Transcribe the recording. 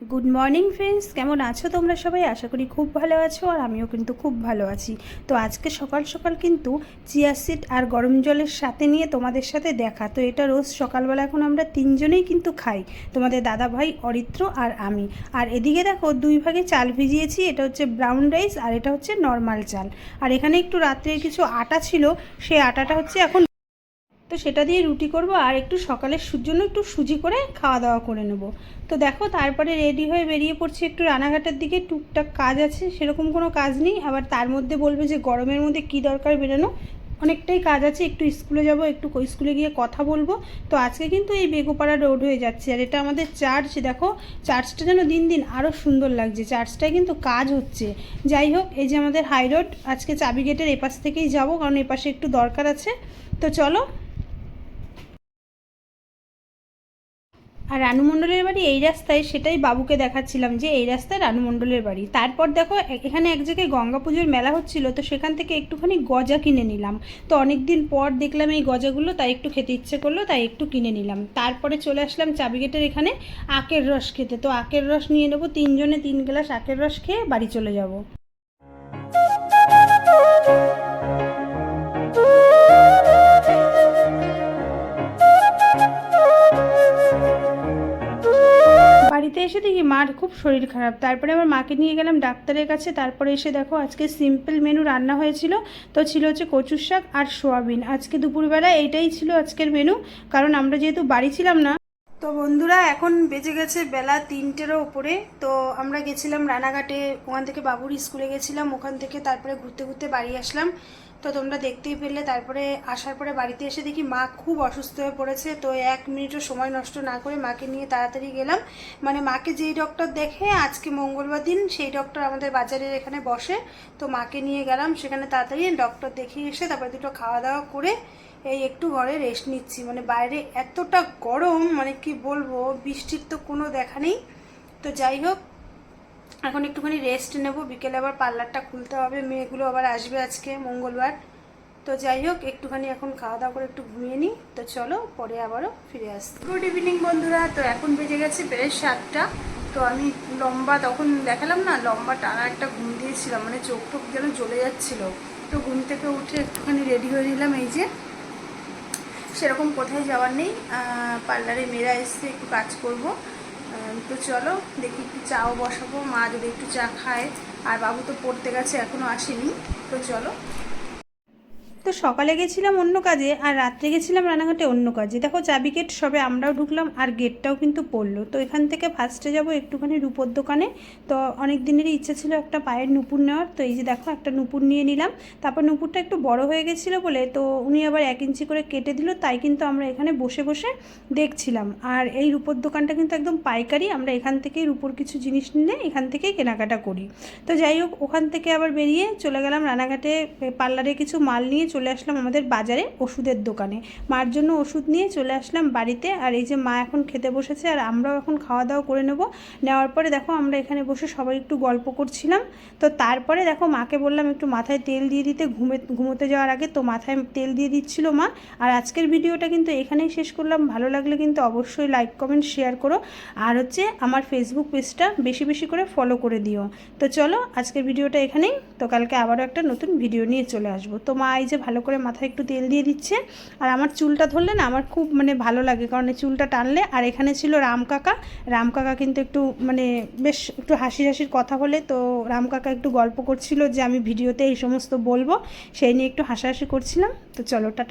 Good morning friends কেমন আছো তোমরা সবাই? আশা করি খুব ভালো আছো আর আমিও কিন্তু খুব ভালো আছি। তো আজকে সকাল সকাল কিন্তু চিয়া সিড আর গরম জলের সাথে নিয়ে তোমাদের সাথে দেখা। তো এটা রোজ সকালবেলা এখন আমরা তিনজনেই কিন্তু খাই। তোমাদের দাদা ভাই অরিত্র আর আমি। আর এদিকে দেখো, দুই ভাগে চাল ভিজিয়েছি। এটা হচ্ছে ব্রাউন রাইস আর এটা হচ্ছে নর্মাল চাল। আর এখানে একটু রাত্রের কিছু আটা ছিল সেই আটাটা হচ্ছে এখন তো সেটা দিয়ে রুটি করব আর একটু সকালের জন্য একটু সুজি করে খাওয়া দাওয়া করে নেব। তো দেখো তারপরে রেডি হয়ে বেরিয়ে পড়ছি একটু রানাঘাটের দিকে। টুকটাক কাজ আছে, সেরকম কোনো কাজ নেই। আবার তার মধ্যে বলবে যে গরমের মধ্যে কী দরকার বেরোনো? অনেকটাই কাজ আছে। একটু স্কুলে যাব, একটু স্কুলে গিয়ে কথা বলব। তো আজকে কিন্তু এই বেগোপাড়া রোড হয়ে যাচ্ছে। আর এটা আমাদের চার্চ দেখো চার্চটা যেন দিন দিন আরও সুন্দর লাগছে। চার্চটায় কিন্তু কাজ হচ্ছে। যাই হোক, এই যে আমাদের হাই রোড আজকে চাবি গেটের এপাশ থেকেই যাব, কারণ এপাশে একটু দরকার আছে। তো চলো আর রানু মণ্ডলের বাড়ি এই রাস্তায়, সেটাই বাবুকে দেখাচ্ছিলাম যে এই রাস্তায় রানু মণ্ডলের বাড়ি। তারপর দেখো এখানে এক জায়গায় গঙ্গা পুজোর মেলা হচ্ছিল, তো সেখান থেকে একটুখানি গজা কিনে নিলাম। তো অনেক দিন পর দেখলাম এই গজাগুলো, তাই একটু খেতে ইচ্ছে করল, তাই একটু কিনে নিলাম। তারপরে চলে আসলাম চাবিগেটের এখানে আখের রস খেতে। তো আখের রস নিয়ে নেব তিনজনে তিন গ্লাস আখের রস খেয়ে বাড়ি চলে যাব। বাড়িতে এসে দেখি মার খুব শরীর খারাপ। তারপরে আমার মাকে নিয়ে গেলাম ডাক্তারের কাছে। তারপরে এসে দেখো আজকে সিম্পল মেনু রান্না হয়েছিল। তো ছিল হচ্ছে কচুর শাক আর সোয়াবিন। আজকে দুপুরবেলা এইটাই ছিল আজকের মেনু কারণ আমরা যেহেতু বাড়ি ছিলাম না তো বন্ধুরা, এখন বেজে গেছে বেলা তিনটেরও ওপরে তো আমরা গেছিলাম রানাঘাটে, ওখান থেকে বাবুর স্কুলে গেছিলাম, ওখান থেকে তারপরে ঘুরতে ঘুরতে বাড়ি আসলাম। তো তোমরা দেখতেই পেলে, তারপরে আসার পরে বাড়িতে এসে দেখি মা খুব অসুস্থ হয়ে পড়েছে। তো এক মিনিটও সময় নষ্ট না করে মাকে নিয়ে তাড়াতাড়ি গেলাম। মানে মাকে যেই ডক্টর দেখে, আজকে মঙ্গলবার দিন, সেই ডক্টর আমাদের বাজারের এখানে বসে। তো মাকে নিয়ে গেলাম, সেখানে তাড়াতাড়ি ডক্টর দেখিয়ে এসে তারপরে দুটো খাওয়া দাওয়া করে এই একটু ঘরে রেস্ট নিচ্ছি। মানে বাইরে এতটা গরম মানে কি বলব, বৃষ্টির তো কোনো দেখা নেই। তো যাই হোক, এখন একটুখানি রেস্ট নেব। বিকেলে আবার পার্লারটা খুলতে হবে। মেয়েগুলো আবার আসবে আজকে, মঙ্গলবার। তো যাই হোক, একটুখানি এখন খাওয়া দাওয়া করে একটু ঘুমিয়ে নিই। তো চলো, পরে আবারও ফিরে আসছি। গুড ইভিনিং বন্ধুরা, তো এখন বেজে গেছে বেশ সাতটা। তো আমি লম্বা, তখন দেখালাম না, লম্বা টানা একটা ঘুম দিয়েছিলাম। মানে চোখ টোক যেন জ্বলে যাচ্ছিল। তো ঘুম থেকে উঠে একটুখানি রেডি হয়ে নিলাম। এই যে সেরকম কোথায় যাওয়ার নেই। পার্লারে মেয়েরা এসছে একটু কাজ করব। তো চলো, দেখি একটু চাও বসাবো। মা যদি একটু চা খায়। আর বাবু তো পড়তে গেছে এখনও আসেনি। তো চলো। তো সকালে গেছিলাম অন্য কাজে আর রাত্রে গেছিলাম রানাঘাটে অন্য কাজে। দেখো চাবি গেট সবে আমরাও ঢুকলাম আর গেটটাও কিন্তু পড়ল। তো এখান থেকে ফার্স্টে যাব একটুখানি রূপোর দোকানে। তো অনেক দিনেরই ইচ্ছা ছিল একটা পায়ের নুপুর নেওয়ার। তো এই যে দেখো একটা নুপুর নিয়ে নিলাম। তারপর নুপুরটা একটু বড় হয়ে গেছিল বলে তো উনি আবার এক ইঞ্চি করে কেটে দিল, তাই কিন্তু আমরা এখানে বসে বসে দেখছিলাম। আর এই রূপোর দোকানটা কিন্তু একদম পাইকারি। আমরা এখান থেকেই রূপোর কিছু জিনিস নিলে এখান থেকেই কেনাকাটা করি। তো যাই হোক, ওখান থেকে আবার বেরিয়ে চলে গেলাম রানাঘাটে পার্লারে কিছু মাল নিয়ে চলে আসলাম আমাদের বাজারে ওষুধের দোকানে। মার জন্য ওষুধ নিয়ে চলে আসলাম বাড়িতে। আর এই যে মা এখন খেতে বসেছে, আর আমরাও এখন খাওয়া দাওয়া করে নেব। নেওয়ার পরে দেখো আমরা এখানে বসে সবাই একটু গল্প করছিলাম। তো তারপরে দেখো মাকে বললাম একটু মাথায় তেল দিয়ে দিতে। ঘুমে, ঘুমোতে যাওয়ার আগে তো মাথায় তেল দিয়ে দিচ্ছিল মা। আর আজকের ভিডিওটা কিন্তু এখানেই শেষ করলাম। ভালো লাগলে কিন্তু অবশ্যই লাইক কমেন্ট শেয়ার করো। আর হচ্ছে আমার ফেসবুক পেজটা বেশি বেশি করে ফলো করে দিও। তো চলো আজকের ভিডিওটা এখানেই। তো কালকে আবারও একটা নতুন ভিডিও নিয়ে চলে আসব। তো মা, এই যে ভালো করে মাথায় একটু তেল দিয়ে দিচ্ছে। আর আমার চুলটা ধরলে না আমার খুব মানে ভালো লাগে, কারণ চুলটা টানলে, আর এখানে ছিল রাম কাকা। রাম কাকা কিন্তু একটু মানে বেশ একটু হাসি হাসির কথা বলে, তো রাম কাকা একটু গল্প করছিল যে আমি ভিডিওতে এই সমস্ত বলব, সেই নিয়ে একটু হাসাহাসি করছিলাম। তো চলো